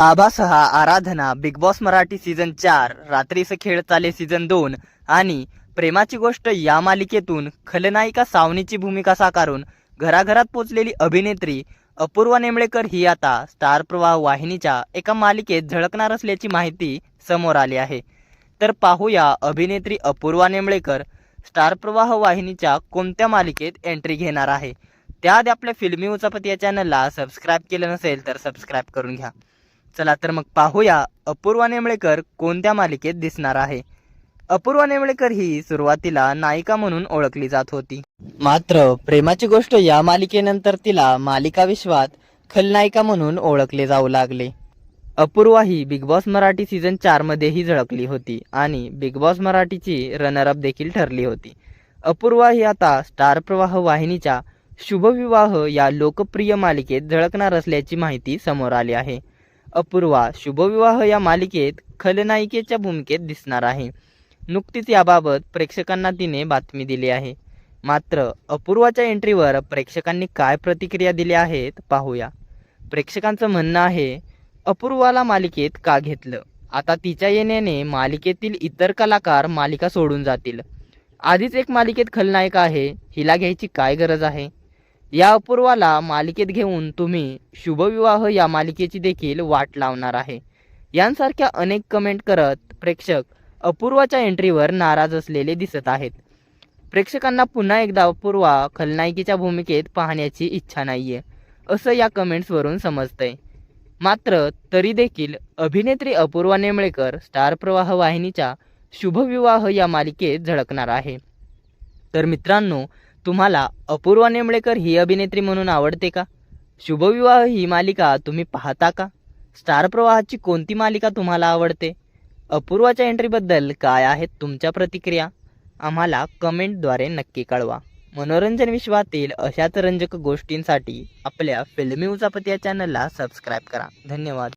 आभासहा Aradhana big boss Marathi season चार रात्रीचं खेळ चाले सीझन दोन आणि प्रेमाची गोष्ट या मालिकेतून खलनायिका सावनीची भूमिका साकारून घराघरात पोचलेली अभिनेत्री अपूर्वा नेमळेकर ही आता स्टार प्रवाह वाहिनीच्या एका मालिकेत झळकणार असल्याची माहिती समोर आली आहे. तर पाहूया अभिनेत्री अपूर्वा नेमळेकर स्टार प्रवाह वाहिनीच्या कोणत्या मालिकेत एंट्री घेणार आहे. त्याआधी आपल्या फिल्मी उचापत या चॅनलला सबस्क्राईब केलं नसेल तर सबस्क्राईब करून घ्या. चला तर मग पाहूया अपूर्वा नेमळेकर कोणत्या मालिकेत दिसणार आहे. अपूर्वा नेमळेकर ही सुरुवातीला नायिका म्हणून ओळखली जात होती. मात्र प्रेमाची गोष्ट या मालिकेनंतर तिला मालिका विश्वात खलनायिका म्हणून ओळखले जाऊ लागले. अपूर्वा ही बिग बॉस मराठी सीझन चारमध्येही झळकली होती आणि बिग बॉस मराठीची रनरअप देखील ठरली होती. अपूर्वा ही आता स्टार प्रवाह वाहिनीच्या शुभविवाह या लोकप्रिय मालिकेत झळकणार असल्याची माहिती समोर आली आहे. अपूर्वा शुभविवाह या मालिकेत खलनायिकेच्या भूमिकेत दिसणार आहे. नुकतीच याबाबत प्रेक्षकांना तिने बातमी दिली आहे. मात्र अपूर्वाच्या एंट्रीवर प्रेक्षकांनी काय प्रतिक्रिया दिल्या आहेत पाहूया. प्रेक्षकांचं म्हणणं आहे अपूर्वाला मालिकेत का घेतलं? आता तिच्या येण्याने मालिकेतील इतर कलाकार मालिका सोडून जातील. आधीच एक मालिकेत खलनायिका आहे हिला घ्यायची काय गरज आहे? या अपूर्वाला मालिकेत घेऊन तुम्ही शुभविवाह या मालिकेची देखील वाट लावणार आहे. यांसारख्या अनेक कमेंट करत प्रेक्षक अपूर्वाच्या एंट्रीवर नाराज असलेले दिसत आहेत. प्रेक्षकांना पुन्हा एकदा अपूर्वा खलनायिकेच्या भूमिकेत पाहण्याची इच्छा नाहीये असं या कमेंट्सवरून समजतंय. मात्र तरी देखील अभिनेत्री अपूर्वा नेमळेकर स्टार प्रवाह वाहिनीच्या शुभविवाह या मालिकेत झळकणार आहे. तर मित्रांनो तुम्हाला अपूर्वा नेमळेकर ही अभिनेत्री म्हणून आवडते का? शुभविवाह ही मालिका तुम्ही पाहता का? स्टार प्रवाहाची कोणती मालिका तुम्हाला आवडते? अपूर्वाच्या एंट्रीबद्दल काय आहेत तुमच्या प्रतिक्रिया? आम्हाला कमेंटद्वारे नक्की कळवा. मनोरंजन विश्वातील अशाच रंजक गोष्टींसाठी आपल्या फिल्मी उचापती या चॅनलला सबस्क्राईब करा. धन्यवाद.